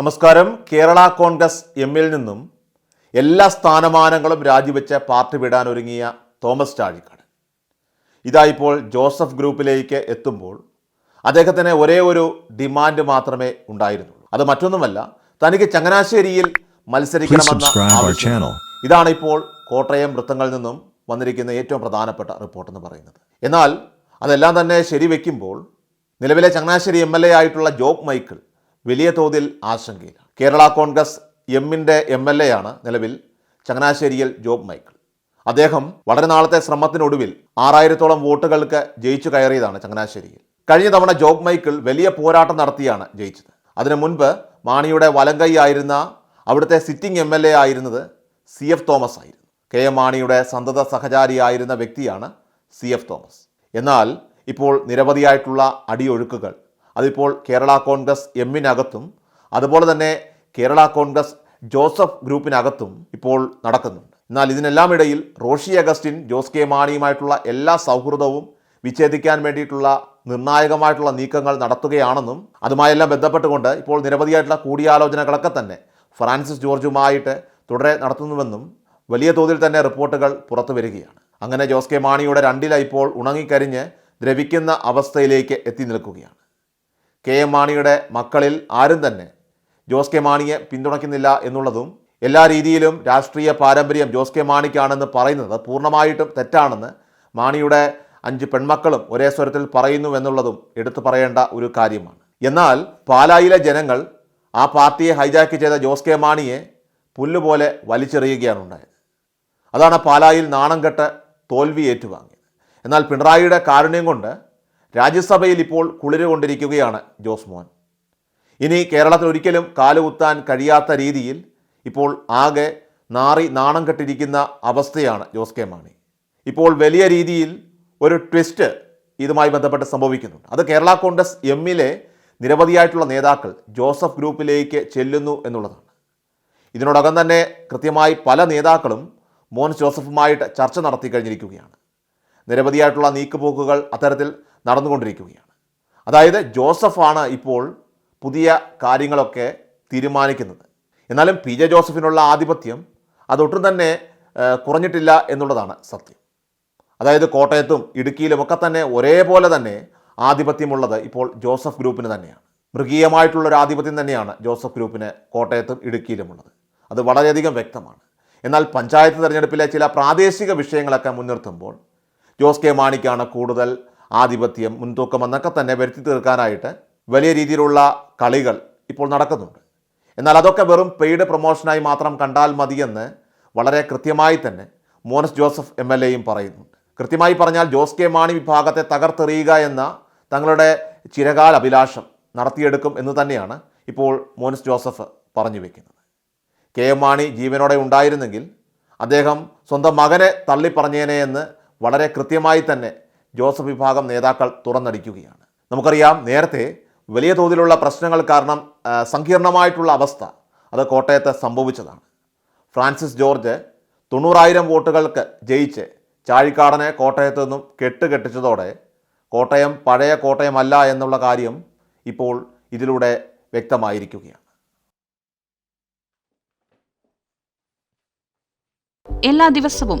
നമസ്കാരം. കേരള കോൺഗ്രസ് എമ്മിൽ നിന്നും എല്ലാ സ്ഥാനമാനങ്ങളും രാജിവെച്ച് പാർട്ടി വിടാൻ ഒരുങ്ങിയ തോമസ് ചാഴിക്കാട്. ഇതായിപ്പോൾ ജോസഫ് ഗ്രൂപ്പിലേക്ക് എത്തുമ്പോൾ അദ്ദേഹത്തിന് ഒരേ ഒരു ഡിമാൻഡ് മാത്രമേ ഉണ്ടായിരുന്നുള്ളൂ. അത് മറ്റൊന്നുമല്ല തനിക്ക് ചങ്ങനാശ്ശേരിയിൽ മത്സരിക്കണമെന്ന. ഇതാണ് ഇപ്പോൾ കോട്ടയം വൃത്തങ്ങളിൽ നിന്നും വന്നിരിക്കുന്ന ഏറ്റവും പ്രധാനപ്പെട്ട റിപ്പോർട്ട് എന്ന് പറയുന്നത്. എന്നാൽ അതെല്ലാം തന്നെ ശരിവെക്കുമ്പോൾ നിലവിലെ ചങ്ങനാശ്ശേരി എം എൽ എ ആയിട്ടുള്ള ജോബ് മൈക്കിൾ വലിയ തോതിൽ ആശങ്കയിലാണ് കേരള കോൺഗ്രസ് എമ്മിന്റെ എം എൽ എ ആണ് നിലവിൽ ചങ്ങനാശ്ശേരിയിൽ ജോബ് മൈക്കിൾ. അദ്ദേഹം വളരെ നാളത്തെ ശ്രമത്തിനൊടുവിൽ ആറായിരത്തോളം വോട്ടുകൾക്ക് ജയിച്ചു കയറിയതാണ് ചങ്ങനാശ്ശേരിയിൽ. കഴിഞ്ഞ തവണ ജോബ് മൈക്കിൾ വലിയ പോരാട്ടം നടത്തിയാണ് ജയിച്ചത്. അതിനു മുൻപ് മാണിയുടെ വലങ്കൈ ആയിരുന്ന അവിടുത്തെ സിറ്റിംഗ് എം എൽ എ ആയിരുന്നത് സി എഫ് തോമസ് ആയിരുന്നു. കെ എം മാണിയുടെ സന്തത സഹചാരിയായിരുന്ന വ്യക്തിയാണ് സി എഫ് തോമസ്. എന്നാൽ ഇപ്പോൾ നിരവധിയായിട്ടുള്ള അടിയൊഴുക്കുകൾ അതിപ്പോൾ കേരള കോൺഗ്രസ് എമ്മിനകത്തും അതുപോലെ തന്നെ കേരള കോൺഗ്രസ് ജോസഫ് ഗ്രൂപ്പിനകത്തും ഇപ്പോൾ നടക്കുന്നുണ്ട്. എന്നാൽ ഇതിനെല്ലാം ഇടയിൽ റോഷി അഗസ്റ്റിൻ ജോസ് കെ മാണിയുമായിട്ടുള്ള എല്ലാ സൗഹൃദവും വിച്ഛേദിക്കാൻ വേണ്ടിയിട്ടുള്ള നിർണായകമായിട്ടുള്ള നീക്കങ്ങൾ നടത്തുകയാണെന്നും അതുമായെല്ലാം ബന്ധപ്പെട്ടുകൊണ്ട് ഇപ്പോൾ നിരവധിയായിട്ടുള്ള കൂടിയാലോചനകളൊക്കെ തന്നെ ഫ്രാൻസിസ് ജോർജുമായിട്ട് തുടരെ നടത്തുന്നുവെന്നും വലിയ തോതിൽ തന്നെ റിപ്പോർട്ടുകൾ പുറത്തു വരികയാണ്. അങ്ങനെ ജോസ് കെ മാണിയുടെ രണ്ടില ഇപ്പോൾ ഉണങ്ങിക്കരിഞ്ഞ് ദ്രവിക്കുന്ന അവസ്ഥയിലേക്ക് എത്തി നിൽക്കുകയാണ്. കെ എം മാണിയുടെ മക്കളിൽ ആരും തന്നെ ജോസ് കെ മാണിയെ പിന്തുണയ്ക്കുന്നില്ല എന്നുള്ളതും എല്ലാ രീതിയിലും രാഷ്ട്രീയ പാരമ്പര്യം ജോസ് കെ മാണിക്കാണെന്ന് പറയുന്നത് പൂർണമായിട്ടും തെറ്റാണെന്ന് മാണിയുടെ അഞ്ച് പെൺമക്കളും ഒരേ സ്വരത്തിൽ പറയുന്നു എന്നുള്ളതും എടുത്തു പറയേണ്ട ഒരു കാര്യമാണ്. എന്നാൽ പാലായിലെ ജനങ്ങൾ ആ പാർട്ടിയെ ഹൈജാക്ക് ചെയ്ത ജോസ് കെ മാണിയെ പുല്ലുപോലെ വലിച്ചെറിയുകയാണ് ഉണ്ടായത്. അതാണ് പാലായിൽ നാണം കെട്ട് തോൽവി ഏറ്റുവാങ്ങിയത് എന്നാൽ പിണറായിയുടെ കാരുണ്യം കൊണ്ട് രാജ്യസഭയിൽ ഇപ്പോൾ കുളിരുകൊണ്ടിരിക്കുകയാണ് ജോസ് മോഹൻ ഇനി കേരളത്തിൽ ഒരിക്കലും കാലുകുത്താൻ കഴിയാത്ത രീതിയിൽ ഇപ്പോൾ ആകെ നാറി നാണം കെട്ടിരിക്കുന്ന അവസ്ഥയാണ് ജോസ് കെ മാണി. ഇപ്പോൾ വലിയ രീതിയിൽ ഒരു ട്വിസ്റ്റ് ഇതുമായി ബന്ധപ്പെട്ട് സംഭവിക്കുന്നുണ്ട്. അത് കേരള കോൺഗ്രസ് എമ്മിലെ നിരവധിയായിട്ടുള്ള നേതാക്കൾ ജോസഫ് ഗ്രൂപ്പിലേക്ക് ചെല്ലുന്നു എന്നുള്ളതാണ്. ഇതിനോടകം തന്നെ കൃത്യമായി പല നേതാക്കളും മോൻ ജോസഫുമായിട്ട് ചർച്ച നടത്തി കഴിഞ്ഞിരിക്കുകയാണ്. നിരവധിയായിട്ടുള്ള നീക്കുപോക്കുകൾ അത്തരത്തിൽ നടന്നുകൊണ്ടിരിക്കുകയാണ്. അതായത് ജോസഫാണ് ഇപ്പോൾ പുതിയ കാര്യങ്ങളൊക്കെ തീരുമാനിക്കുന്നത്. എന്നാലും പി ജെ ജോസഫിനുള്ള ആധിപത്യം അതൊട്ടും തന്നെ കുറഞ്ഞിട്ടില്ല എന്നുള്ളതാണ് സത്യം. അതായത് കോട്ടയത്തും ഇടുക്കിയിലുമൊക്കെ തന്നെ ഒരേപോലെ തന്നെ ആധിപത്യമുള്ളത് ഇപ്പോൾ ജോസഫ് ഗ്രൂപ്പിന് തന്നെയാണ്. മൃഗീയമായിട്ടുള്ള ഒരു ആധിപത്യം തന്നെയാണ് ജോസഫ് ഗ്രൂപ്പിന് കോട്ടയത്തും ഇടുക്കിയിലുമുള്ളത്. അത് വളരെയധികം വ്യക്തമാണ്. എന്നാൽ പഞ്ചായത്ത് തിരഞ്ഞെടുപ്പിലെ ചില പ്രാദേശിക വിഷയങ്ങളൊക്കെ മുൻനിർത്തുമ്പോൾ ജോസ് കെ മാണിക്കാണ് കൂടുതൽ ആധിപത്യം മുൻതൂക്കം എന്നൊക്കെ തന്നെ വരുത്തി തീർക്കാനായിട്ട് വലിയ രീതിയിലുള്ള കളികൾ ഇപ്പോൾ നടക്കുന്നുണ്ട്. എന്നാൽ അതൊക്കെ വെറും പെയ്ഡ് പ്രൊമോഷനായി മാത്രം കണ്ടാൽ മതിയെന്ന് വളരെ കൃത്യമായി തന്നെ മോനസ് ജോസഫ് എം എൽ എയും പറയുന്നുണ്ട്. കൃത്യമായി പറഞ്ഞാൽ ജോസ് കെ മാണി വിഭാഗത്തെ തകർത്തെറിയുക എന്ന തങ്ങളുടെ ചിരകാല അഭിലാഷം നടത്തിയെടുക്കും എന്ന് തന്നെയാണ് ഇപ്പോൾ മോനസ് ജോസഫ് പറഞ്ഞു വെക്കുന്നത്. കെ എം മാണി ജീവനോടെ ഉണ്ടായിരുന്നെങ്കിൽ അദ്ദേഹം സ്വന്തം മകനെ തള്ളിപ്പറഞ്ഞേനെ എന്ന് വളരെ കൃത്യമായി തന്നെ ജോസഫ് വിഭാഗം നേതാക്കൾ തുറന്നടിക്കുകയാണ്. നമുക്കറിയാം നേരത്തെ വലിയ തോതിലുള്ള പ്രശ്നങ്ങൾ കാരണം സങ്കീർണമായിട്ടുള്ള അവസ്ഥ അത് കോട്ടയത്ത് സംഭവിച്ചതാണ്. ഫ്രാൻസിസ് ജോർജ് തൊണ്ണൂറായിരം വോട്ടുകൾക്ക് ജയിച്ച് ചാഴിക്കാടനെ കോട്ടയത്ത് നിന്നും കെട്ടുകെട്ടിച്ചതോടെ കോട്ടയം പഴയ കോട്ടയമല്ല എന്നുള്ള കാര്യം ഇപ്പോൾ ഇതിലൂടെ വ്യക്തമായിരിക്കുകയാണ്. എല്ലാ ദിവസവും